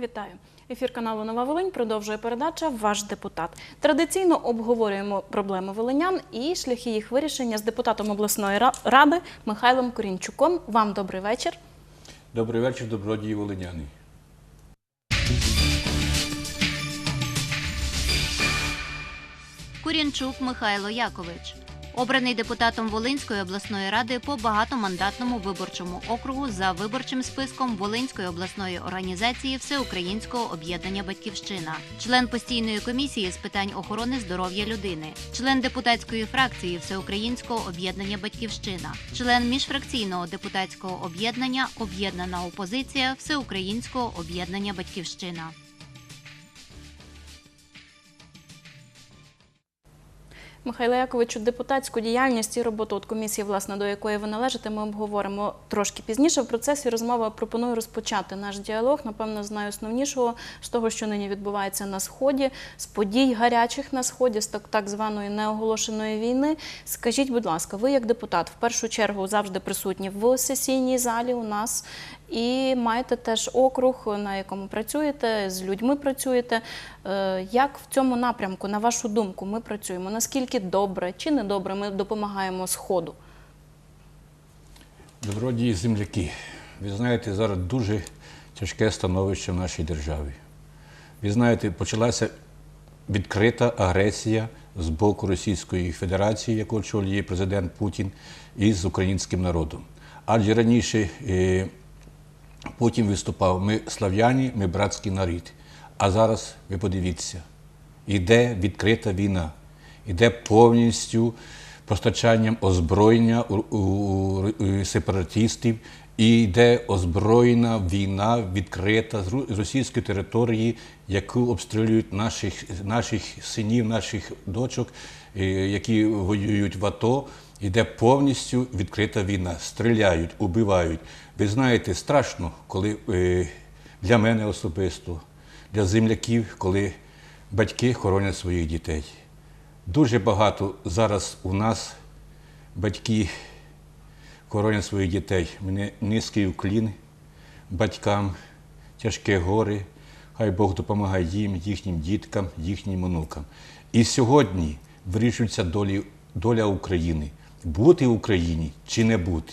Вітаю. Ефір каналу Нова Волинь продовжує передача Ваш депутат. Традиційно обговорюємо проблеми волинян і шляхи їх вирішення з депутатом обласної ради Михайлом Корінчуком. Вам добрий вечір. Добрий вечір, добродії волиняни. Курінчук Михайло Якович, обраний депутатом Волинської обласної ради по багатомандатному виборчому округу за виборчим списком Волинської обласної організації Всеукраїнського об'єднання Батьківщина, член постійної комісії з питань охорони здоров'я людини, член депутатської фракції Всеукраїнського об'єднання Батьківщина, член міжфракційного депутатського об'єднання Об'єднана опозиція Всеукраїнського об'єднання Батьківщина. Михайло Яковичу, депутатську діяльність і роботу от комісії, власне, до якої ви належите, ми обговоримо трошки пізніше. В процесі розмови пропоную розпочати наш діалог. Напевно, з найосновнішого з того, що нині відбувається на сході, з подій гарячих на сході, з так, так званої неоголошеної війни. Скажіть, будь ласка, ви як депутат в першу чергу завжди присутні в сесійній залі у нас і маєте теж округ, на якому працюєте, з людьми працюєте. Е, Як в цьому напрямку, на вашу думку, ми працюємо? Наскільки добре чи не добре ми допомагаємо сходу? Добродії земляки. Ви знаєте, зараз дуже тяжке становище в нашій державі. Ви знаєте, почалася відкрита агресія з боку Російської Федерації, яку очолює президент Путін, і з українським народом. Адже раніше Путін виступав: ми слав'яні, ми братський народ. А зараз ви подивіться, йде відкрита війна, йде повністю постачанням озброєння у, у, у сепаратистів, і йде озброєна війна відкрита з російської території, яку обстрілюють наших, наших синів, наших дочок, е, які воюють в АТО. Йде повністю відкрита війна. Стріляють, убивають. Ви знаєте, страшно, коли е, для мене особисто, для земляків, коли батьки хоронять своїх дітей. Дуже багато зараз у нас батьки хоронять своїх дітей. Мене низький уклін батькам, тяжке горе. Хай Бог допомагає їм, їхнім діткам, їхнім онукам. І сьогодні вирішується доля України. Бути в Україні чи не бути.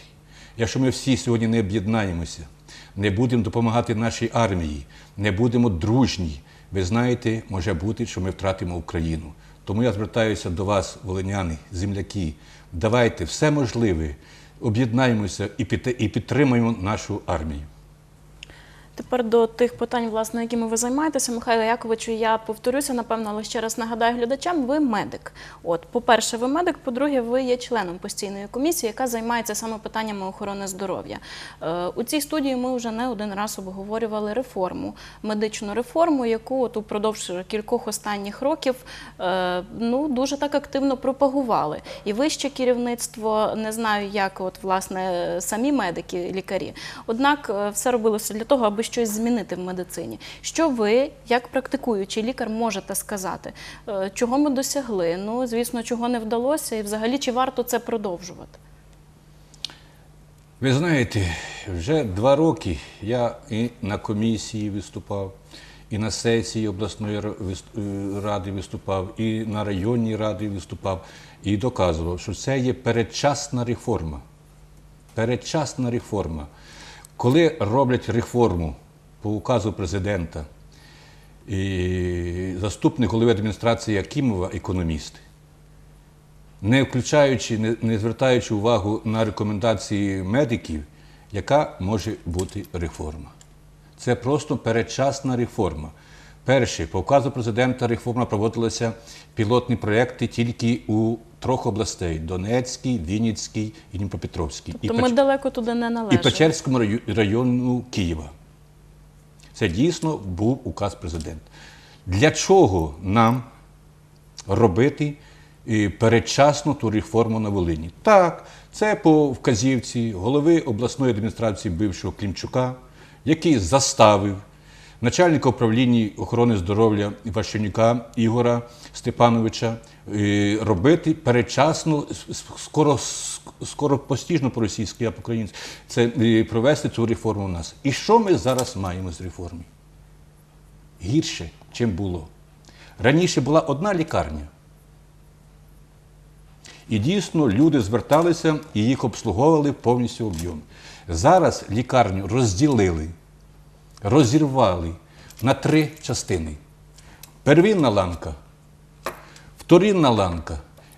Якщо ми всі сьогодні не об'єднаємося, не будемо допомагати нашій армії, не будемо дружні, ви знаєте, може бути, що ми втратимо Україну. Тому я звертаюся до вас, волиняни, земляки. Давайте все можливе, об'єднаємося і підтримуємо нашу армію. Тепер до тих питань, власне, якими ви займаєтеся, Михайло Яковичу, я повторюся, напевно, але ще раз нагадаю глядачам, ви медик. От, по-перше, ви медик, по-друге, ви є членом постійної комісії, яка займається саме питаннями охорони здоров'я. Е, у цій студії ми вже не один раз обговорювали реформу, медичну реформу, яку от упродовж кількох останніх років е, ну, дуже так активно пропагували. І вище керівництво, не знаю, як от, власне, самі медики, лікарі. Однак е, все робилося для того, аби щось змінити в медицині. Що ви, як практикуючий лікар, можете сказати? Е, Чого ми досягли? Ну, звісно, чого не вдалося, і взагалі чи варто це продовжувати? Ви знаєте, вже два роки я і на комісії виступав, і на сесії обласної е, ради виступав, і на районній раді виступав, і доказував, що це є передчасна реформа. Передчасна реформа. Коли роблять реформу по указу президента, і заступник голови адміністрації Акімова, економіст, не включаючи, не, звертаючи увагу на рекомендації медиків, яка може бути реформа. Це просто передчасна реформа. Перше, по указу президента реформа проводилася пілотні проекти тільки у трьох областей: Донецькій, Вінницькій і Дніпропетровській. То і, ми Печ- далеко туди не і. Печерському району Києва. Це дійсно був указ президента. Для чого нам робити е, передчасно ту реформу на Волині? Так, це по вказівці голови обласної адміністрації бившого Клімчука, який заставив начальника управління охорони здоров'я Ващенюка Ігора Степановича е, робити с- скоро, скоро постіжно по-російськи, а по-українськи, це е, провести цю реформу в нас. І що ми зараз маємо з реформи? Гірше, чим було. Раніше була одна лікарня. І дійсно люди зверталися і їх обслуговували повністю об'єм. Зараз лікарню розділили, розірвали на три частини: первинна ланка, вторинна ланка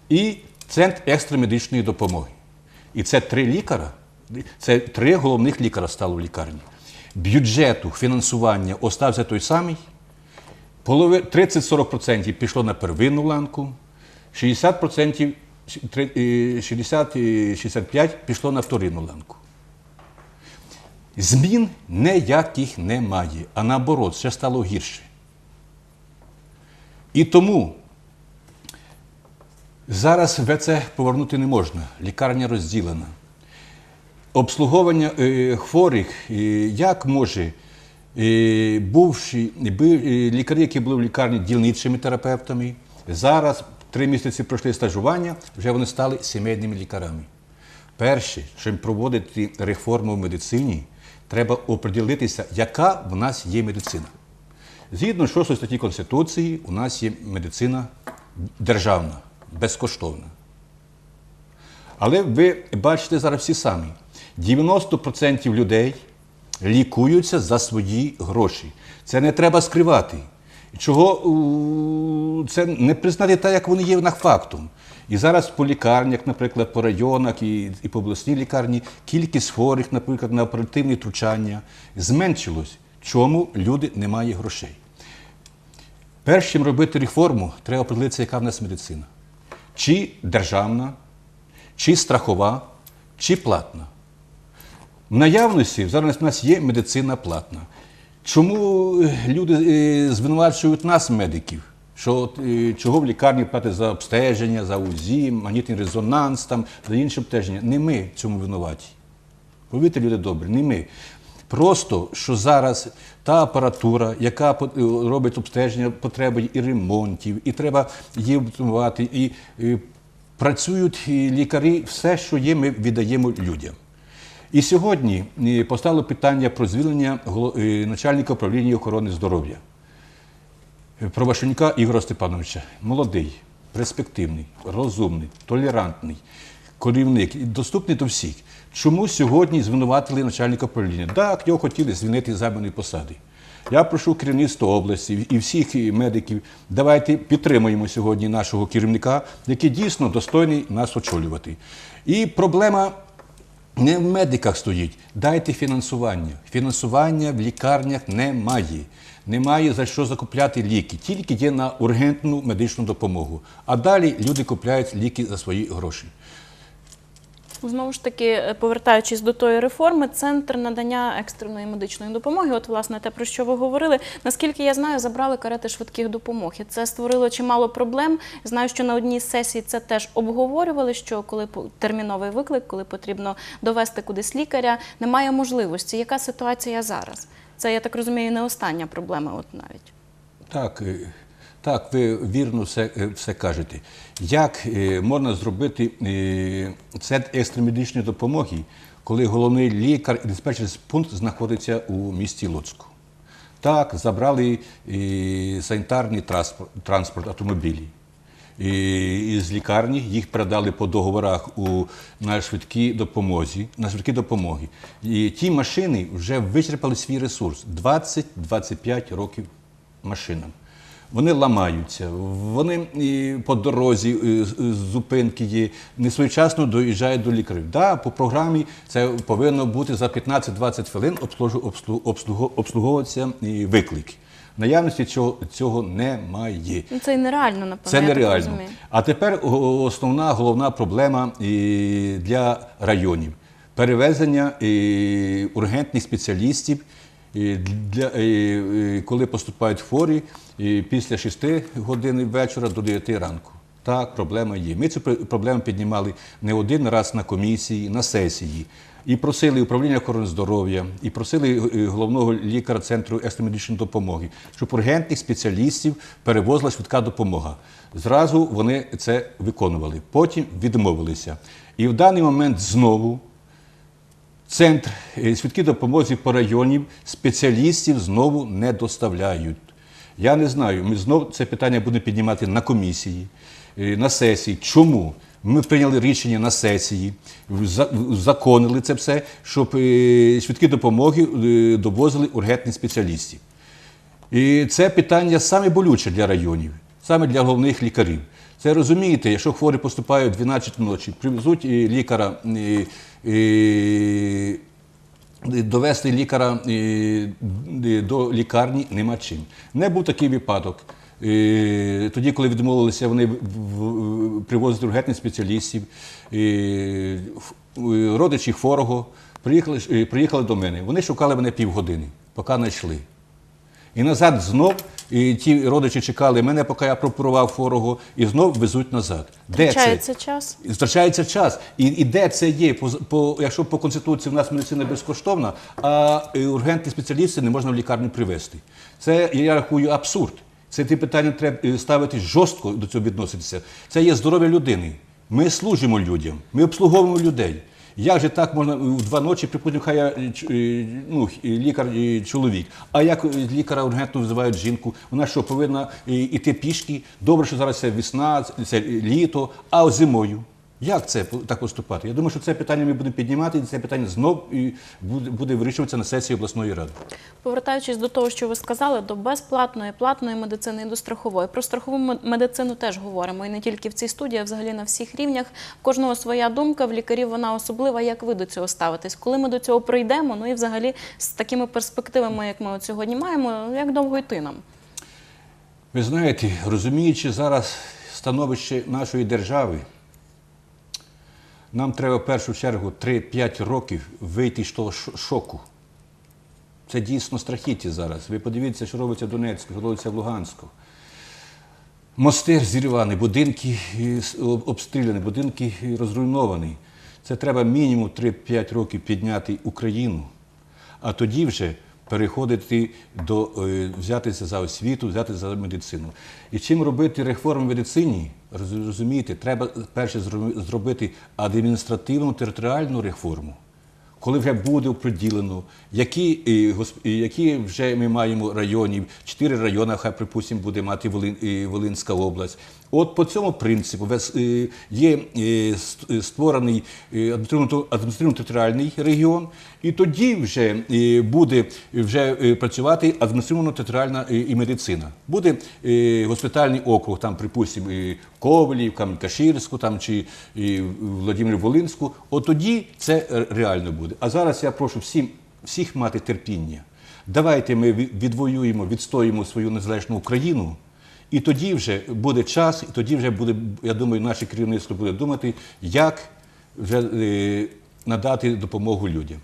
і центр екстрамедичної допомоги. І це три лікара, це три головних лікара стало в лікарні. Бюджету фінансування остався той самий. Полови- 30-40% пішло на первинну ланку, 60%, е, 60-65% пішло на вторинну ланку. Змін ніяких немає, а наоборот, ще стало гірше. І тому зараз ВЦ повернути не можна. Лікарня розділена. Обслуговування е, хворих, е, як може е, бувші би- е, лікарі, які були в лікарні дільничими терапевтами, зараз три місяці пройшли стажування, вже вони стали сімейними лікарями. Перше, щоб проводити реформу в медицині, треба оприділитися, яка в нас є медицина. Згідно 6 статті Конституції, у нас є медицина державна, безкоштовна. Але ви бачите зараз всі самі: 90% людей лікуються за свої гроші. Це не треба скривати. Чого це не признати так, як вони є на фактом. І зараз по лікарнях, наприклад, по районах і, і по обласній лікарні кількість хворих, наприклад, на оперативні втручання зменшилось. Чому люди не мають грошей? Перш чим робити реформу, треба подивитися, яка в нас медицина. Чи державна, чи страхова, чи платна. В наявності зараз у нас є медицина платна. Чому е, люди е, звинувачують нас, медиків, що е, чого в лікарні платять за обстеження, за УЗІ, магнітний резонанс, там, за інші обстеження? Не ми цьому винуваті. Повірте, люди добрі, не ми. Просто що зараз та апаратура, яка е, робить обстеження, потребує і ремонтів, і треба її оптимувати, і, е, працюють і лікарі, все, що є, ми віддаємо людям. І сьогодні е, постало питання про звільнення начальника управління охорони здоров'я. Правашенюка Ігоря Степановича. Молодий, перспективний, розумний, толерантний, керівник, доступний до всіх. Чому сьогодні звинуватили начальника управління? Так, його хотіли звільнити з займаної посади. Я прошу керівництво області і всіх медиків, давайте підтримуємо сьогодні нашого керівника, який дійсно достойний нас очолювати. І проблема не в медиках стоїть. Дайте фінансування. Фінансування в лікарнях немає. Немає за що закупляти ліки. Тільки є на ургентну медичну допомогу. А далі люди купляють ліки за свої гроші. Знову ж таки, е, повертаючись до тої реформи, центр надання екстреної медичної допомоги, от власне те, про що ви говорили, наскільки я знаю, забрали карети швидких допомог. І це створило чимало проблем. Знаю, що на одній з сесій це теж обговорювали. Що коли терміновий виклик, коли потрібно довести кудись лікаря, немає можливості. Яка ситуація зараз? Це я так розумію, не остання проблема, от навіть. Так, е, так, ви вірно все, е, все кажете. Як е, можна зробити центр екстремедичної допомоги, коли головний лікар і диспетчерський пункт знаходиться у місті Луцьку? Так, забрали санітарний транспорт, транспорт автомобілі. Із лікарні їх передали по договорах у, на швидкій допомозі, на швидкі допомоги. І ті машини вже вичерпали свій ресурс 20-25 років машинам. Вони ламаються, вони по дорозі зупинки є, не своєчасно доїжджають до лікарів. Да, по програмі це повинно бути за 15-20 хвилин обслуговуватися і виклик. В Наявності цього, цього немає. Ну, це і нереально, напевно. Це нереально. А тепер основна головна проблема і для районів перевезення і, ургентних спеціалістів. І для, і, і коли поступають хворі і після 6 годин вечора до 9 ранку. Так, проблема є. Ми цю проблему піднімали не один раз на комісії, на сесії. І просили управління охорони здоров'я, і просили е, головного лікаря центру екстреної допомоги, щоб ургентних спеціалістів перевозила швидка допомога. Зразу вони це виконували, потім відмовилися. І в даний момент знову Центр е, швидкій допомозі по районів спеціалістів знову не доставляють. Я не знаю, ми знову це питання будемо піднімати на комісії, е, на сесії. Чому? Ми прийняли рішення на сесії, законили це все, щоб е, швидкі допомоги е, довозили ургентних спеціалістів. І це питання саме болюче для районів, саме для головних лікарів. Це розумієте, якщо хворий поступає о 12 ночі, привезуть і лікаря, і, довести лікаря і до лікарні нема чим. Не був такий випадок. Тоді, коли відмовилися вони в- ургентних спеціалістів, родичі хворого приїхали, приїхали до мене. Вони шукали мене півгодини, поки знайшли. І назад знов і ті родичі чекали мене, поки я прооперував хворого, і знов везуть назад. Де це? Втрачається час. Втрачається час. І, і де це є? По, по, якщо по Конституції в нас медицина безкоштовна, а ургентні спеціалісти не можна в лікарню привезти. Це, я рахую, абсурд. Це ті питання треба е, ставити жорстко до цього відноситися. Це є здоров'я людини. Ми служимо людям, ми обслуговуємо людей. Як же так можна в два ночі, припустимо, хай я е, е, ну, е, лікар е, чоловік. А як е, лікаря ургентно визивають жінку? Вона що повинна е, йти пішки? Добре, що зараз це весна, це літо, а зимою. Як це так поступати? Я думаю, що це питання ми будемо піднімати, і це питання знов і буде, буде вирішуватися на сесії обласної ради. Повертаючись до того, що ви сказали, до безплатної, платної медицини і до страхової. Про страхову медицину теж говоримо. І не тільки в цій студії, а взагалі на всіх рівнях. В кожного своя думка, в лікарів вона особлива. Як ви до цього ставитесь? Коли ми до цього прийдемо? Ну і взагалі з такими перспективами, як ми от сьогодні маємо, як довго йти нам? Ви знаєте, розуміючи зараз становище нашої держави, нам треба в першу чергу 3-5 років вийти з того шоку. Це дійсно страхіття зараз. Ви подивіться, що робиться в Донецьку, що робиться в Луганську. Мости зірвані, будинки е, обстріляні, будинки е, розруйновані. Це треба мінімум 3-5 років підняти Україну, а тоді вже переходити до е, взятися за освіту, взятися за медицину. І чим робити реформу в медицині, розумієте, треба перше зробити адміністративну територіальну реформу коли вже буде оприділено, які, е, е, які вже ми маємо районів, чотири райони, хай припустимо, буде мати Волинська область. От по цьому принципу е, є е, е, створений адміністративно- адміністративно-територіальний регіон, і тоді вже буде вже працювати адміністративно-територіальна і медицина. Буде госпітальний округ, там, припустимо, Ковелів, Кам'янка-Ширську там, чи Владимир Волинську. От тоді це реально буде. А зараз я прошу всім, всіх мати терпіння. Давайте ми відвоюємо, відстоїмо свою незалежну Україну. І тоді вже буде час, і тоді вже буде, я думаю, наше керівництво буде думати, як вже е, надати допомогу людям.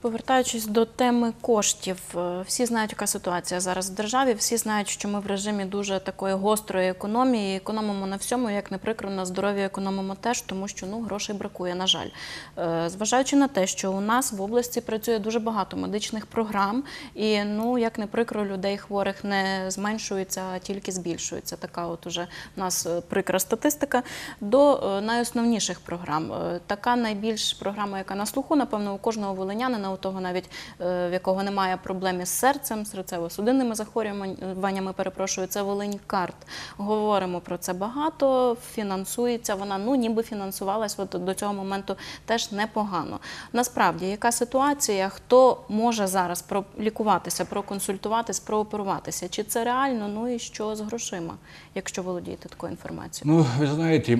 Повертаючись до теми коштів, е, всі знають, яка ситуація зараз в державі. Всі знають, що ми в режимі дуже такої гострої економії. Економимо на всьому, як не прикро, на здоров'я економимо теж, тому що ну грошей бракує. На жаль, Е, зважаючи на те, що у нас в області працює дуже багато медичних програм, і ну як не прикро, людей хворих не зменшується, а тільки збільшується. Така, от уже в нас е, прикра статистика. До найосновніших програм. Така найбільш програма, яка на слуху, напевно, у кожного волинянина, у того навіть е, в якого немає проблем із серцем, серцево-судинними захворюваннями, перепрошую, це Волинь Карт. Говоримо про це багато, фінансується вона, ну ніби фінансувалась от до цього моменту теж непогано. Насправді, яка ситуація, хто може зараз пролікуватися, проконсультуватись, прооперуватися? Чи це реально? Ну і що з грошима, якщо володієте такою інформацією? Ну, ви знаєте,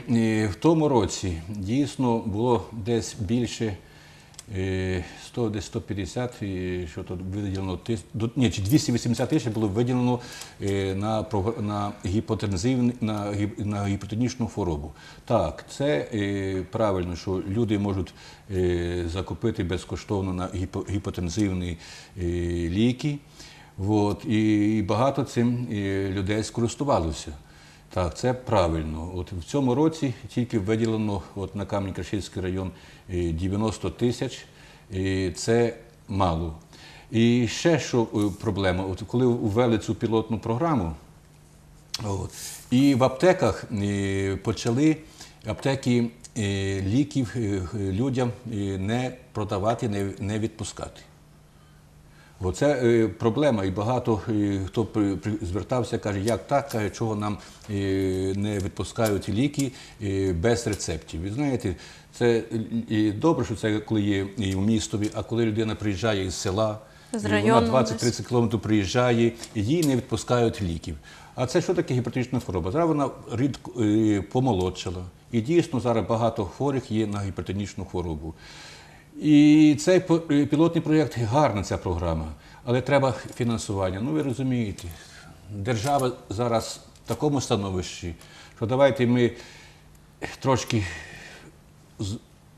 в тому році дійсно було десь більше 100, десь 150, і що тут виділено, тис- до- ні, 280 тисяч було виділено е, на, на, гіпотензивний, на, на гіпотонічну хворобу. Так, це е, правильно, що люди можуть е, закупити безкоштовно на гіпо- гіпотензивні е, ліки. От, і, багато цим е, людей скористувалося. Так, це правильно. От в цьому році тільки виділено от на Камінь-Каширський район е, 90 тисяч. І це мало. І ще що е, проблема, от коли ввели цю пілотну програму, От. І в аптеках е, почали аптеки е, ліків е, людям е, не продавати, не, не відпускати. Оце е, проблема, і багато е, хто при- при- звертався, каже, як так, каже, чого нам е, не відпускають ліки е, без рецептів. Ви знаєте, це і добре, що це коли є і в містові, а коли людина приїжджає із села, З і вона районного 20-30 30 кілометрів приїжджає, і їй не відпускають ліків. А це що таке гіпертонічна хвороба? Зараз вона рідко е, помолодшала. І дійсно зараз багато хворих є на гіпертонічну хворобу. І цей е, пілотний проєкт гарна ця програма, але треба фінансування. Ну ви розумієте, держава зараз в такому становищі, що давайте ми трошки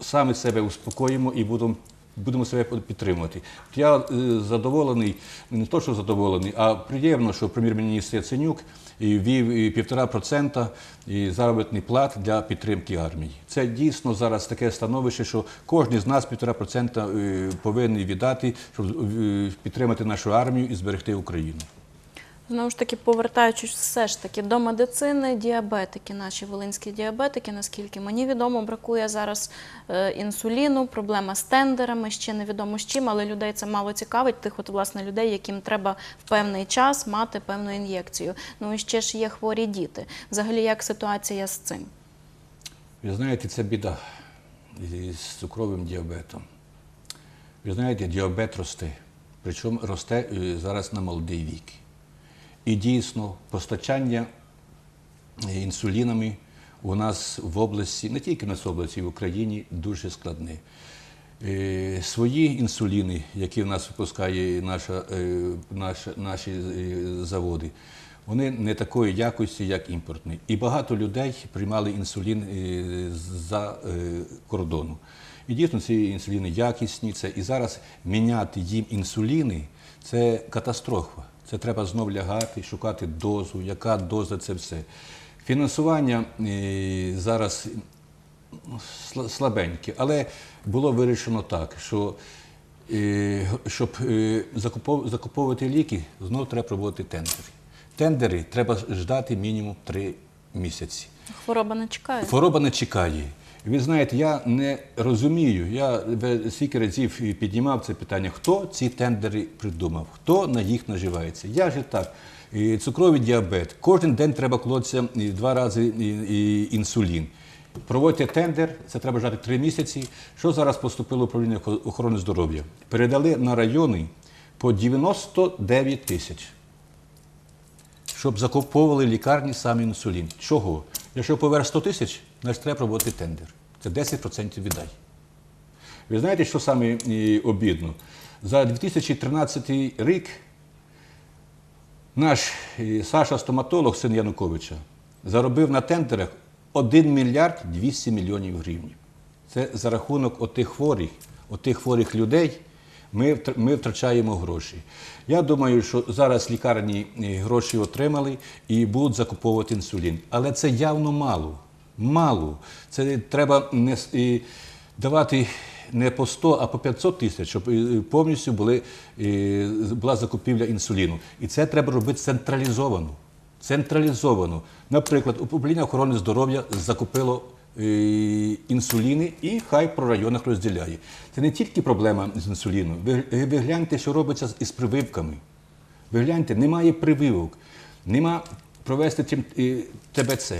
самі себе успокоїмо і будемо. Будемо себе підтримувати. Я е, задоволений, не то, що задоволений, а приємно, що прем'єр-міністр Яценюк вів півтора процента заробітних плат для підтримки армії. Це дійсно зараз таке становище, що кожен з нас півтора процента е, повинен віддати, щоб е, підтримати нашу армію і зберегти Україну. Знову ж таки, повертаючись все ж таки до медицини, діабетики, наші волинські діабетики, наскільки мені відомо, бракує зараз е, інсуліну, проблема з тендерами, ще невідомо з чим, але людей це мало цікавить, тих от власне людей, яким треба в певний час мати певну ін'єкцію. Ну і ще ж є хворі діти. Взагалі, як ситуація з цим? Ви знаєте, це біда з цукровим діабетом. Ви знаєте, діабет росте, причому росте е, зараз на молодий вік. І дійсно постачання е, інсулінами у нас в області, не тільки в нас в області, в Україні дуже складне. Е, Свої інсуліни, які в нас випускає наша, е, наші е, заводи, вони не такої якості, як імпортні. І багато людей приймали інсулін е, кордону. І дійсно ці інсуліни якісні. Це і зараз міняти їм інсуліни це катастрофа. Це треба знов лягати, шукати дозу, яка доза це все. Фінансування е, зараз слабеньке, але було вирішено так, що е, щоб е, закуповувати ліки, знову треба проводити тендери. Тендери треба ждати мінімум три місяці. Хвороба не чекає. Хвороба не чекає. Ви знаєте, я не розумію. Я скільки разів піднімав це питання, хто ці тендери придумав, хто на їх наживається. Я ж так. Цукровий діабет. Кожен день треба колотися два рази інсулін. Проводьте тендер, це треба ждати три місяці. Що зараз поступило управління охорони здоров'я? Передали на райони по 99 тисяч щоб закуповували лікарні сам інсулін. Чого? Якщо поверх 100 тисяч, значить треба проводити тендер. Це 10% віддай. Ви знаєте, що саме е, обідно? За 2013 рік наш е, Саша стоматолог, син Януковича, заробив на тендерах 1 мільярд 200 мільйонів гривень. Це за рахунок отих хворих, отих хворих людей ми, ми втрачаємо гроші. Я думаю, що зараз лікарні е, гроші отримали і будуть закуповувати інсулін. Але це явно мало. Мало. Це треба не давати не по 100, а по 500 тисяч, щоб повністю були, була закупівля інсуліну. І це треба робити централізовано. Централізовано. Наприклад, управління охорони здоров'я закупило е, інсуліни і хай по районах розділяє. Це не тільки проблема з інсуліном. Ви, ви гляньте, що робиться із прививками. Ви гляньте, немає прививок, нема провести ТБЦ,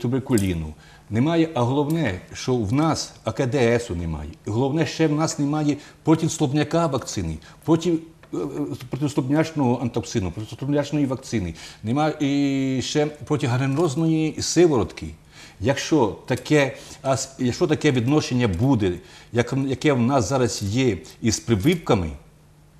туберкуліну. Немає, а головне, що в нас АКДСу немає. Головне, ще в нас немає проти слабняка вакцини, проти е, е, антоксину, протислабнячної вакцини, немає ще проти гангренозної сиворотки. Якщо таке, якщо таке відношення буде, як, яке в нас зараз є із прививками,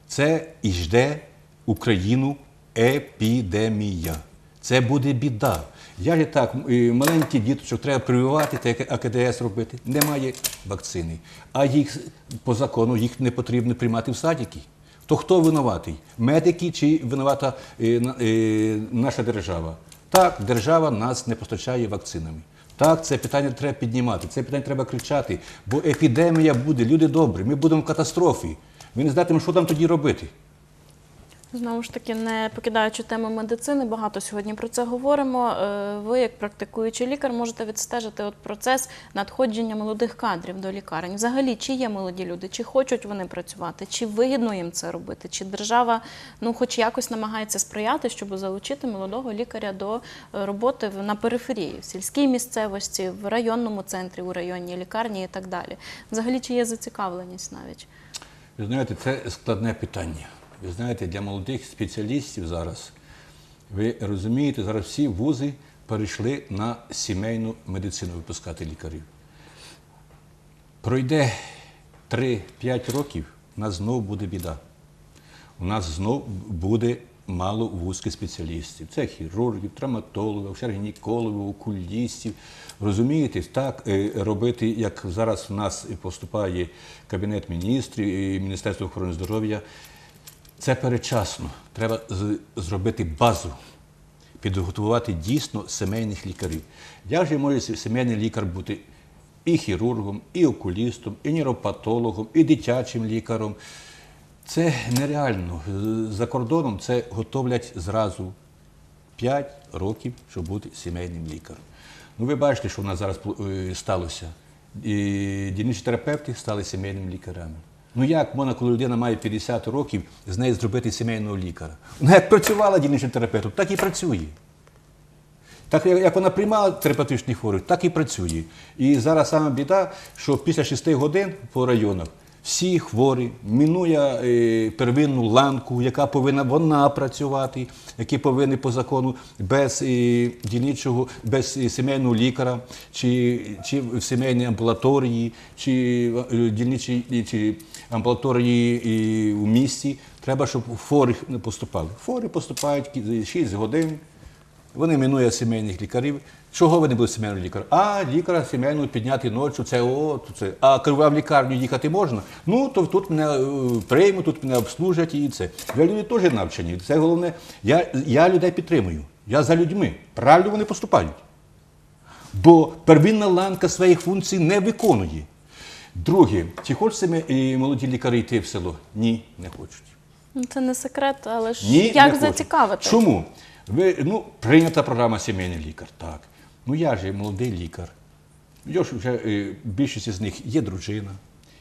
це і жде Україну епідемія. Це буде біда. Я ж так, маленькі діточок треба прививати, як АКДС робити. Немає вакцини. А їх по закону їх не потрібно приймати в садики. То хто винуватий? Медики чи винувата е, е, наша держава? Так, держава нас не постачає вакцинами. Так, це питання треба піднімати, це питання треба кричати, бо епідемія буде, люди добрі, ми будемо в катастрофі. Ми не знатимемо, що там тоді робити. Знову ж таки, не покидаючи тему медицини, багато сьогодні про це говоримо. Е, Ви, як практикуючий лікар, можете відстежити от процес надходження молодих кадрів до лікарень. Взагалі, чи є молоді люди, чи хочуть вони працювати, чи вигідно їм це робити, чи держава ну, хоч якось намагається сприяти, щоб залучити молодого лікаря до е, роботи на периферії, в сільській місцевості, в районному центрі, у районній лікарні і так далі. Взагалі, чи є зацікавленість навіть? Ви знаєте, це складне питання. Ви знаєте, для молодих спеціалістів зараз, ви розумієте, зараз всі вузи перейшли на сімейну медицину випускати лікарів. Пройде 3-5 років, у нас знову буде біда. У нас знов буде мало вузьких спеціалістів. Це хірургів, травматологів, гінекологів, окулістів. Розумієте, так е, робити, як зараз в нас поступає Кабінет міністрів і Міністерство охорони здоров'я, це передчасно. Треба зробити базу, підготувати дійсно сімейних лікарів. Як же може сімейний лікар бути і хірургом, і окулістом, і нейропатологом, і дитячим лікарем? Це нереально. За кордоном це готовлять зразу 5 років, щоб бути сімейним лікарем. Ну, ви бачите, що в нас зараз е, сталося. І терапевти стали сімейними лікарями. Ну як можна, коли людина має 50 років, з неї зробити сімейного лікаря? Вона як працювала дільничним терапевтом, так і працює. Так як вона приймала терапевтичні хворих, так і працює. І зараз саме біда, що після 6 годин по районах всі хворі мінує е, первинну ланку, яка повинна вона працювати, які повинні по закону без е, дільничого, без е, сімейного лікаря, чи, чи в сімейній амбулаторії, чи дільничій чи амбулаторії і в місті. Треба, щоб хворих не поступали. Хворі поступають 6 годин. Вони минують сімейних лікарів. Чого не були сімейним лікарем? А лікаря сімейного підняти ночі, це о, це. А в лікарню їхати можна, ну то тут мене е, приймуть, тут мене обслужать і це. Ви люди теж навчені. Це головне. Я, я людей підтримую. Я за людьми. Правильно вони поступають. Бо первинна ланка своїх функцій не виконує. Друге, чи хочуть саме е, молоді лікарі йти в село? Ні, не хочуть. Ну, Це не секрет, але ж Ні, як не зацікавити? Чому? Ви, ну, прийнята програма сімейний лікар, так. Ну я ж молодий лікар. Я ж вже е, більшість з них є дружина,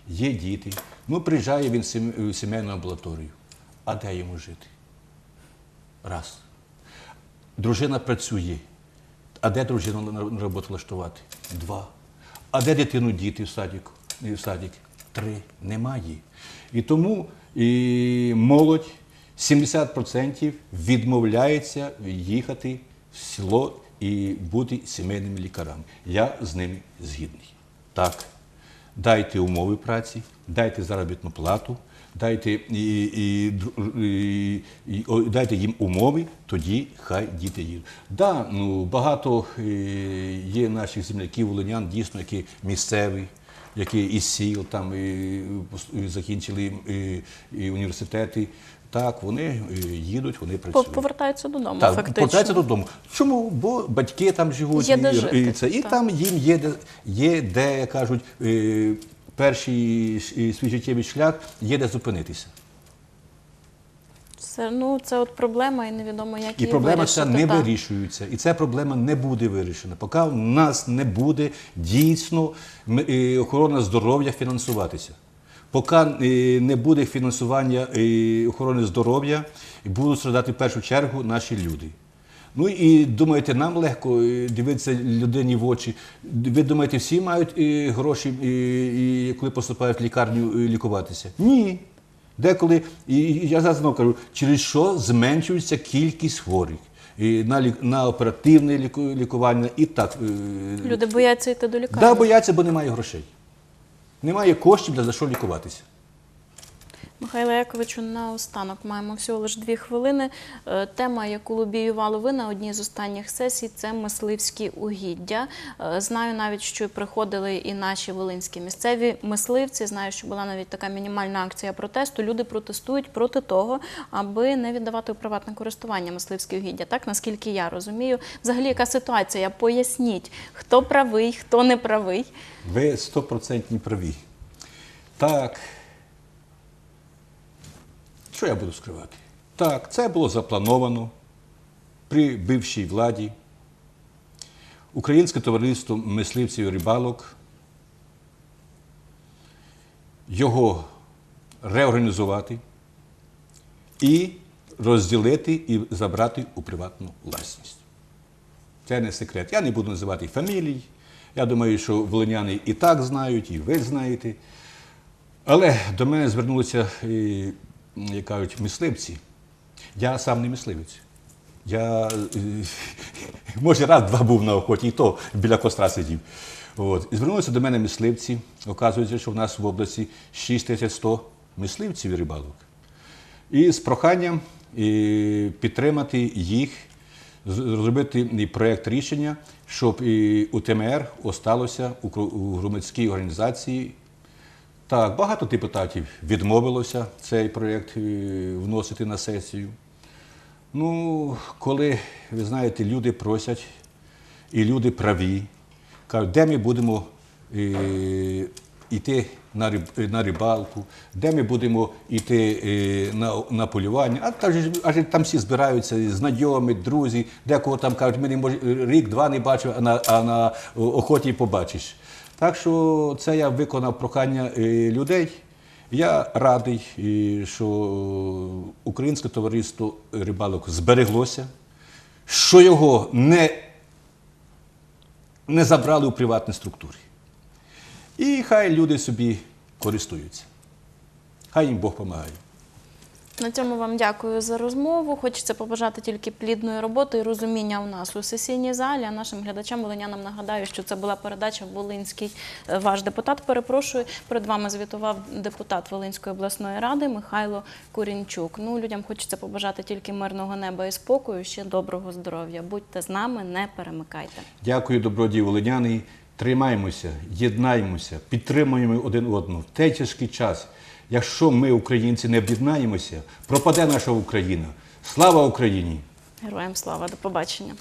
є діти. Ну, приїжджає він в сімейну амбулаторію. А де йому жити? Раз. Дружина працює. А де дружину на роботу влаштувати? Два. А де дитину діти в садик? Садик? Три. Немає. І тому і молодь 70% відмовляється їхати в село і бути сімейними лікарами. Я з ними згідний. Так, дайте умови праці, дайте заробітну плату, дайте, і, і, і, і, о, дайте їм умови, тоді хай діти їдуть. Да, ну, багато е, є наших земляків, волинян, дійсно, які місцеві, які і сіл там і, і закінчили і, і університети. Так, вони е, їдуть, вони працюють. Повертаються додому, Так, фактично. повертаються додому. Чому? Бо батьки там живуть, Є де і, жити, і, це, і так. там їм є де, є де кажуть, е, перший свій життєвий шлях, є де зупинитися. Це, ну, це от проблема, і невідомо, як І її проблема ця не так. вирішується. І ця проблема не буде вирішена, поки в нас не буде дійсно е, охорона здоров'я фінансуватися. Поки е, не буде фінансування е, охорони здоров'я, будуть страдати в першу чергу наші люди. Ну і думаєте, нам легко дивитися людині в очі. Ви думаєте, всі мають гроші, коли поступають в лікарню лікуватися? Ні. Деколи, і я зараз знову кажу, через що зменшується кількість хворих і на, лік- на оперативне ліку- лікування і так. е, Люди бояться йти до лікарні. Да, бояться, бо немає грошей. Немає коштів для за що лікуватися. Михайло Яковичу, наостанок маємо всього лише дві хвилини. Е, Тема, яку лобіювали ви на одній з останніх сесій, це мисливські угіддя. Е, Знаю навіть, що приходили і наші волинські місцеві мисливці. Знаю, що була навіть така мінімальна акція протесту. Люди протестують проти того, аби не віддавати у приватне користування мисливські угіддя. Так наскільки я розумію, взагалі яка ситуація? Поясніть, хто правий, хто не правий. Ви стопроцентні праві. Так. Що я буду скривати? Так, це було заплановано при бившій владі. Українське товариство мисливців і рибалок його реорганізувати і розділити і забрати у приватну власність. Це не секрет. Я не буду називати фамілій. Я думаю, що волиняни і так знають, і ви знаєте. Але до мене звернулися, і, як кажуть, мисливці. Я сам не мисливець. Я, може, раз-два був на охоті, і то біля костра сидів. От. І звернулися до мене мисливці. Оказується, що в нас в області 6100 мисливців і рибалок. І з проханням підтримати їх, зробити проєкт рішення, щоб і УТМР осталося у громадській організації. Так, багато депутатів відмовилося цей проєкт е, вносити на сесію. Ну, коли, ви знаєте, люди просять, і люди праві, кажуть, де ми будемо е, йти на, риб, на рибалку, де ми будемо йти е, на, на полювання. А там, аж там всі збираються, знайомі, друзі, декого там кажуть, ми не мож, рік-два не бачив, а на, а на охоті побачиш. Так що це я виконав прохання е, людей. Я радий, що українське товариство рибалок збереглося, що його не, не забрали у приватні структури. І хай люди собі користуються. Хай їм Бог допомагає. На цьому вам дякую за розмову. Хочеться побажати тільки плідної роботи і розуміння у нас у сесійній залі. А нашим глядачам волинянам нагадаю, що це була передача Волинський е, ваш депутат. Перепрошую, перед вами звітував депутат Волинської обласної ради Михайло Курінчук. Ну людям хочеться побажати тільки мирного неба і спокою. Ще доброго здоров'я. Будьте з нами, не перемикайте. Дякую, добродії волиняни. Тримаємося, єднаємося, підтримуємо один одного в той тяжкий час. Якщо ми, українці, не об'єднаємося, пропаде наша Україна. Слава Україні! Героям слава до побачення.